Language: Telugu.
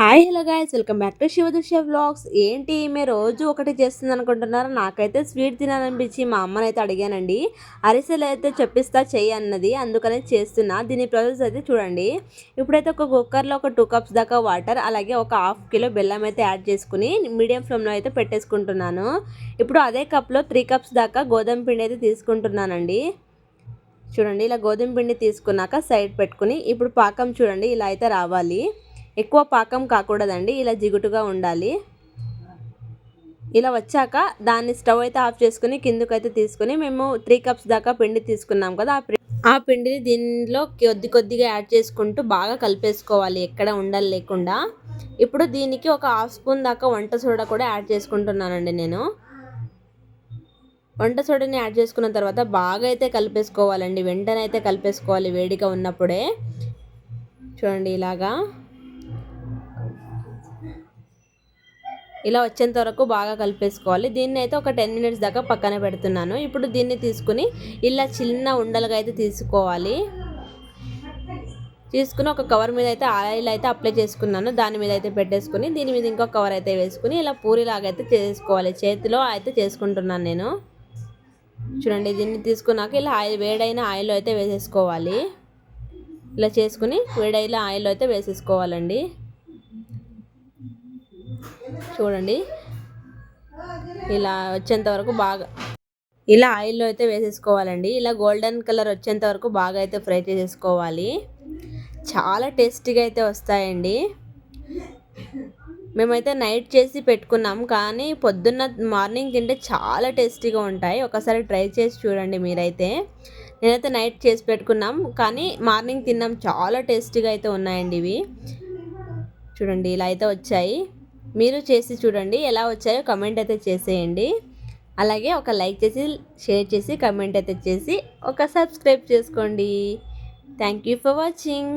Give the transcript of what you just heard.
Hi hello guys welcome back to Shivadrishya vlogs. ఏంటి ఈమె రోజు ఒకటి చేస్తుంది అనుకుంటున్నారు? నాకైతే స్వీట్ తినాలనిపించి మా అమ్మనైతే అడిగానండి. అరిసెలు అయితే చెప్పిస్తా చెయ్యి అన్నది. అందుకనే చేస్తున్నా. దీని ప్రాసెస్ అయితే చూడండి. ఇప్పుడైతే ఒక కుక్కర్లో ఒక టూ కప్స్ దాకా వాటర్ అలాగే ఒక హాఫ్ కిలో బెల్లం అయితే యాడ్ చేసుకుని మీడియం ఫ్లేమ్లో అయితే పెట్టేసుకుంటున్నాను. ఇప్పుడు అదే కప్లో త్రీ కప్స్ దాకా గోధుమ పిండి అయితే తీసుకుంటున్నానండి. చూడండి ఇలా గోధుమ పిండి తీసుకున్నాక సైడ్ పెట్టుకుని ఇప్పుడు పాకం చూడండి ఇలా అయితే రావాలి. ఎక్కువ పాకం కాకూడదండి ఇలా జిగుటుగా ఉండాలి. ఇలా వచ్చాక దాన్ని స్టవ్ అయితే ఆఫ్ చేసుకుని కిందకైతే తీసుకుని మేము త్రీ కప్స్ దాకా పిండి తీసుకున్నాం కదా ఆ ఆ పిండిని దీనిలో కొద్ది కొద్దిగా యాడ్ చేసుకుంటూ బాగా కలిపేసుకోవాలి ఎక్కడ ఉండాలి లేకుండా. ఇప్పుడు దీనికి ఒక హాఫ్ స్పూన్ దాకా వంట సోడా కూడా యాడ్ చేసుకుంటున్నానండి నేను. వంట సోడాని యాడ్ చేసుకున్న తర్వాత బాగా అయితే కలిపేసుకోవాలండి వెంటనే అయితే కలిపేసుకోవాలి వేడిగా ఉన్నప్పుడే. చూడండి ఇలాగా. ఇలా వచ్చేంత వరకు బాగా కలిపేసుకోవాలి. దీన్ని అయితే ఒక టెన్ మినిట్స్ దాకా పక్కన పెడుతున్నాను. ఇప్పుడు దీన్ని తీసుకుని ఇలా చిన్న ఉండలుగా అయితే తీసుకోవాలి. తీసుకుని ఒక కవర్ మీద అయితే ఆయిల్ అయితే అప్లై చేసుకున్నాను. దాని మీద అయితే పెట్టేసుకుని దీని మీద ఇంకో కవర్ అయితే వేసుకుని ఇలా పూరిలాగా అయితే చేసుకోవాలి. చేతిలో అయితే చేసుకుంటున్నాను నేను. చూడండి దీన్ని తీసుకున్నాక ఇలా ఆయిల్ వేడైన ఆయిల్ అయితే వేసేసుకోవాలి. ఇలా చేసుకుని వేడైన ఆయిల్ అయితే వేసేసుకోవాలండి. చూడండి. ఇలా వచ్చేంత వరకు బాగా ఇలా ఆయిల్లో అయితే వేసేసుకోవాలండి. ఇలా గోల్డెన్ కలర్ వచ్చేంత వరకు బాగా అయితే ఫ్రై చేసేసుకోవాలి. చాలా టేస్టీగా అయితే వస్తాయండి. మేమైతే నైట్ చేసి పెట్టుకున్నాం కానీ పొద్దున్న మార్నింగ్ తింటే చాలా టేస్టీగా ఉంటాయి. ఒకసారి ట్రై చేసి చూడండి మీరైతే. నేనైతే నైట్ చేసి పెట్టుకున్నాం కానీ మార్నింగ్ తిన్నాం. చాలా టేస్టీగా అయితే ఉన్నాయండి ఇవి. చూడండి ఇలా అయితే వచ్చాయి. మీరు చేసి చూడండి ఎలా వచ్చాయో కమెంట్ అయితే చేసేయండి. అలాగే ఒక లైక్ చేసి షేర్ చేసి కమెంట్ అయితే చేసి ఒక సబ్స్క్రైబ్ చేసుకోండి. Thank you for watching